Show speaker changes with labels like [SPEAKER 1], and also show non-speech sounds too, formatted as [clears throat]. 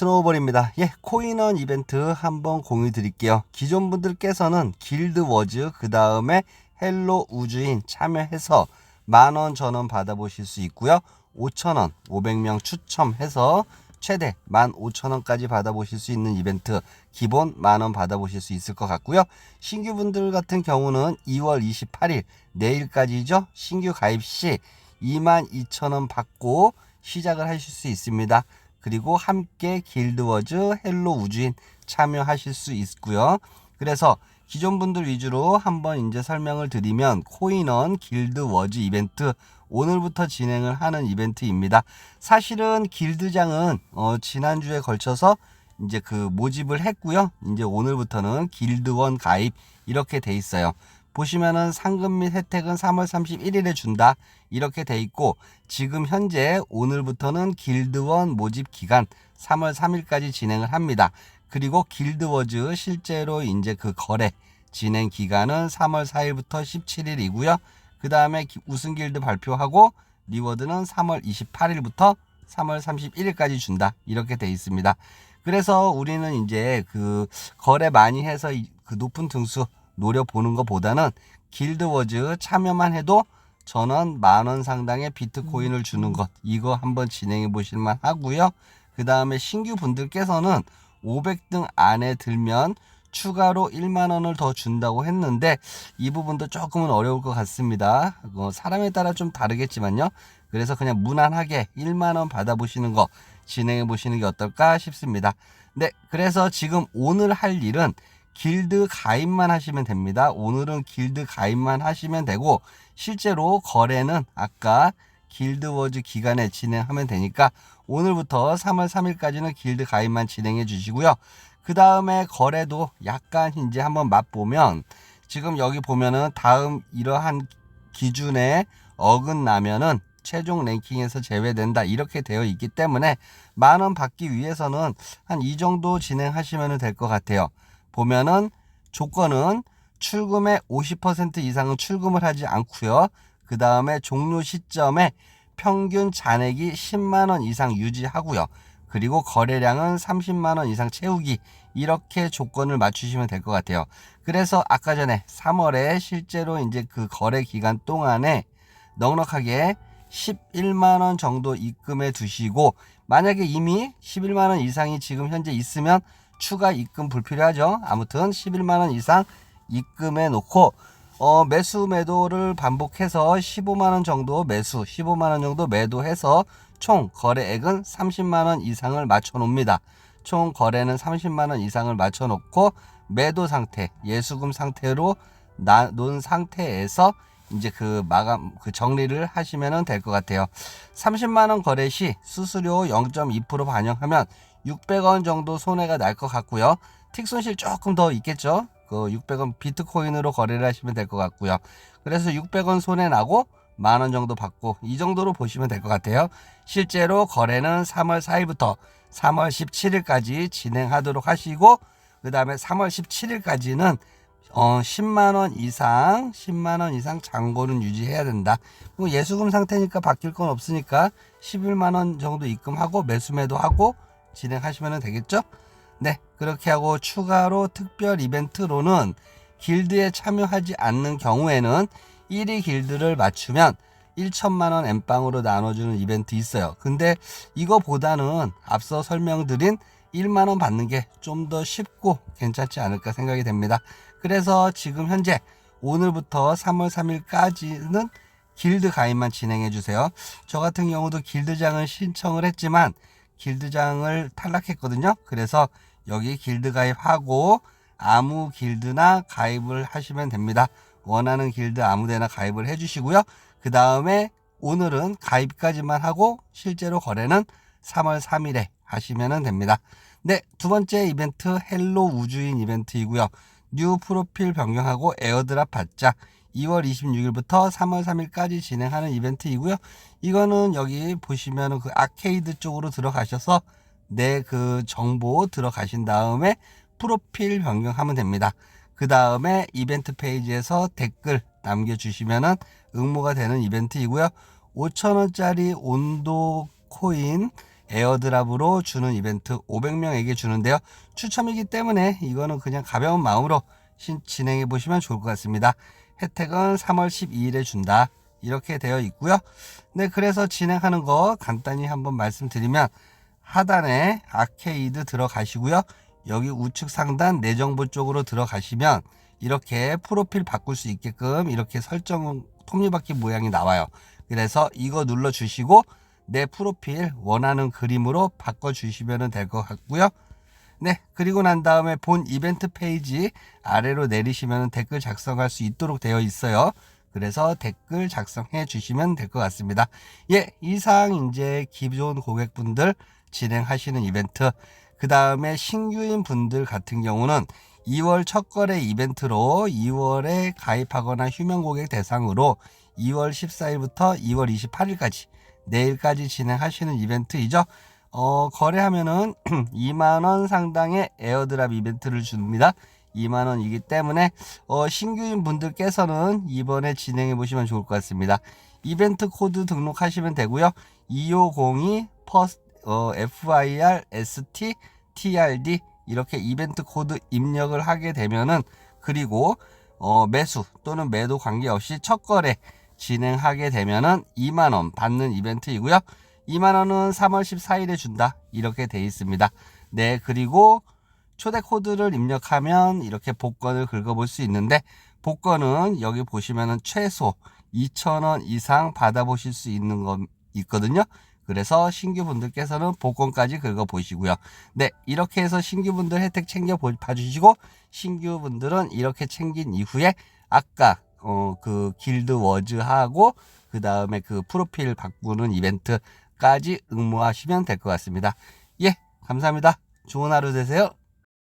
[SPEAKER 1] 스노우볼입니다. 예, 코인원 이벤트 한번 공유 드릴게요. 기존 분들께서는 길드 워즈, 그 다음에 헬로 우주인 참여해서 만원 전원 받아보실 수 있고요. 5천원, 500명 추첨해서 최대 15,000원까지 받아보실 수 있는 이벤트 기본 만원 받아보실 수 있을 것 같고요. 신규 분들 같은 경우는 2월 28일 내일까지죠. 신규 가입 시 22,000원 받고 시작을 하실 수 있습니다. 그리고 함께 길드워즈 헬로 우주인 참여하실 수 있고요. 그래서 기존 분들 위주로 한번 이제 설명을 드리면 코인원 길드워즈 이벤트 오늘부터 진행을 하는 이벤트입니다. 사실은 길드장은 어, 지난주에 걸쳐서 이제 그 모집을 했고요. 이제 오늘부터는 길드원 가입 이렇게 돼 있어요. 보시면은 상금 및 혜택은 3월 31일에 준다. 이렇게 돼 있고 지금 현재 오늘부터는 길드원 모집 기간 3월 3일까지 진행을 합니다. 그리고 길드워즈 실제로 이제 그 거래 진행 기간은 3월 4일부터 17일이고요. 그 다음에 우승 길드 발표하고 리워드는 3월 28일부터 3월 31일까지 준다. 이렇게 돼 있습니다. 그래서 우리는 이제 그 거래 많이 해서 그 높은 등수 노려보는 것보다는 길드워즈 참여만 해도 전원 만원 상당의 비트코인을 주는 것 이거 한번 진행해 보실만 하고요. 그 다음에 신규 분들께서는 500등 안에 들면 추가로 1만 원을 더 준다고 했는데 이 부분도 조금은 어려울 것 같습니다. 어, 사람에 따라 좀 다르겠지만요. 그래서 그냥 무난하게 1만 원 받아보시는 거 진행해 보시는 게 어떨까 싶습니다. 네, 그래서 지금 오늘 할 일은 길드 가입만 하시면 됩니다. 오늘은 길드 가입만 하시면 되고 실제로 거래는 아까 길드워즈 기간에 진행하면 되니까 오늘부터 3월 3일까지는 길드 가입만 진행해 주시고요. 그 다음에 거래도 약간 이제 한번 맛보면 지금 여기 보면은 다음 이러한 기준에 어긋나면은 최종 랭킹에서 제외된다 이렇게 되어 있기 때문에 만 원 받기 위해서는 한 이 정도 진행하시면 될 것 같아요. 보면은 조건은 출금의 50% 이상은 출금을 하지 않고요. 그 다음에 종료 시점에 평균 잔액이 10만 원 이상 유지하고요. 그리고 거래량은 30만 원 이상 채우기 이렇게 조건을 맞추시면 될 것 같아요. 그래서 아까 전에 3월에 실제로 이제 그 거래 기간 동안에 넉넉하게 11만 원 정도 입금해 두시고 만약에 이미 11만 원 이상이 지금 현재 있으면 추가 입금 불필요하죠. 아무튼 11만 원 이상 입금해 놓고 어, 매수 매도를 반복해서 15만 원 정도 매수, 15만 원 정도 매도해서 총 거래액은 30만 원 이상을 맞춰 놓습니다. 총 거래는 30만 원 이상을 맞춰 놓고 매도 상태, 예수금 상태로 나, 놓은 상태에서 이제 그 마감 그 정리를 하시면 될 것 같아요. 30만 원 거래 시 수수료 0.2% 반영하면 600원 정도 손해가 날 것 같고요. 틱 손실 조금 더 있겠죠. 그 600원 비트코인으로 거래를 하시면 될 것 같고요. 그래서 600원 손해 나고 만 원 정도 받고 이 정도로 보시면 될 것 같아요. 실제로 거래는 3월 4일부터 3월 17일까지 진행하도록 하시고 그 다음에 3월 17일까지는 어 10만 원 이상 10만 원 이상 잔고는 유지해야 된다. 뭐 예수금 상태니까 바뀔 건 없으니까 11만 원 정도 입금하고 매수 매도 하고 진행하시면 되겠죠? 네, 그렇게 하고 추가로 특별 이벤트로는 길드에 참여하지 않는 경우에는 1위 길드를 맞추면 1천만 원 엠빵으로 나눠주는 이벤트 있어요. 근데 이거보다는 앞서 설명드린 1만 원 받는 게 좀 더 쉽고 괜찮지 않을까 생각이 됩니다. 그래서 지금 현재 오늘부터 3월 3일까지는 길드 가입만 진행해 주세요. 저 같은 경우도 길드장을 신청을 했지만 길드장을 탈락했거든요. 그래서 여기 길드 가입하고 아무 길드나 가입을 하시면 됩니다. 원하는 길드 아무데나 가입을 해주시고요. 그 다음에 오늘은 가입까지만 하고 실제로 거래는 3월 3일에 하시면 됩니다. 네, 두 번째 이벤트 헬로 우주인 이벤트이고요. 뉴 프로필 변경하고 에어드랍 받자 2월 26일부터 3월 3일까지 진행하는 이벤트이고요. 이거는 여기 보시면 그 아케이드 쪽으로 들어가셔서 내 그 정보 들어가신 다음에 프로필 변경하면 됩니다. 그 다음에 이벤트 페이지에서 댓글 남겨주시면은 응모가 되는 이벤트이고요. 5천원짜리 온도 코인 에어드랍으로 주는 이벤트 500명에게 주는데요. 추첨이기 때문에 이거는 그냥 가벼운 마음으로 신- 진행해 보시면 좋을 것 같습니다. 혜택은 3월 12일에 준다. 이렇게 되어 있고요. 네, 그래서 진행하는 거 간단히 한번 말씀드리면 하단에 아케이드 들어가시고요. 여기 우측 상단 내 정보 쪽으로 들어가시면 이렇게 프로필 바꿀 수 있게끔 이렇게 설정 톱니바퀴 모양이 나와요. 그래서 이거 눌러 주시고 내 프로필 원하는 그림으로 바꿔 주시면 될 것 같고요. 네, 그리고 난 다음에 본 이벤트 페이지 아래로 내리시면 댓글 작성할 수 있도록 되어 있어요. 그래서 댓글 작성해 주시면 될 것 같습니다. 예, 이상 이제 기존 고객분들 진행하시는 이벤트, 그 다음에 신규인 분들 같은 경우는 2월 첫 거래 이벤트로 2월에 가입하거나 휴면 고객 대상으로 2월 14일부터 2월 28일까지 내일까지 진행하시는 이벤트이죠. 어, 거래하면은 [clears throat] 2만원 상당의 에어드랍 이벤트를 줍니다. 2만원이기 때문에, 어, 신규인 분들께서는 이번에 진행해 보시면 좋을 것 같습니다. 이벤트 코드 등록하시면 되고요. 2502 퍼스, 어, FIR ST TRD 이렇게 이벤트 코드 입력을 하게 되면은 그리고 어, 매수 또는 매도 관계없이 첫 거래 진행하게 되면은 2만 원 받는 이벤트이고요. 2만 원은 3월 14일에 준다. 이렇게 돼 있습니다. 네, 그리고 초대 코드를 입력하면 이렇게 복권을 긁어볼 수 있는데 복권은 여기 보시면은 최소 2,000원 이상 받아보실 수 있는 거 있거든요. 그래서 신규분들께서는 복권까지 긁어보시고요. 네, 이렇게 해서 신규분들 혜택 챙겨 보- 봐주시고 신규분들은 이렇게 챙긴 이후에 아까 어, 그 길드 워즈하고 그 다음에 그 프로필 바꾸는 이벤트 까지 응모하시면 될 것 같습니다. 예, 감사합니다. 좋은 하루 되세요.